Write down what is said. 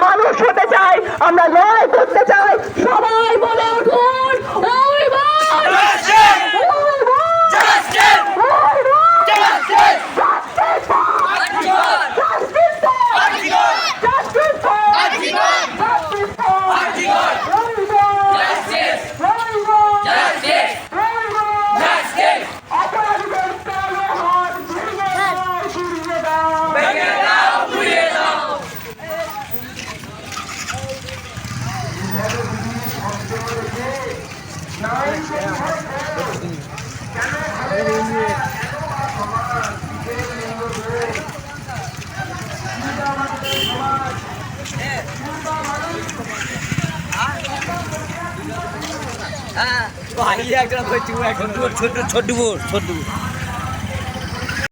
মানুষ হতে চাই আমরা লয় হ্যাঁ ভাই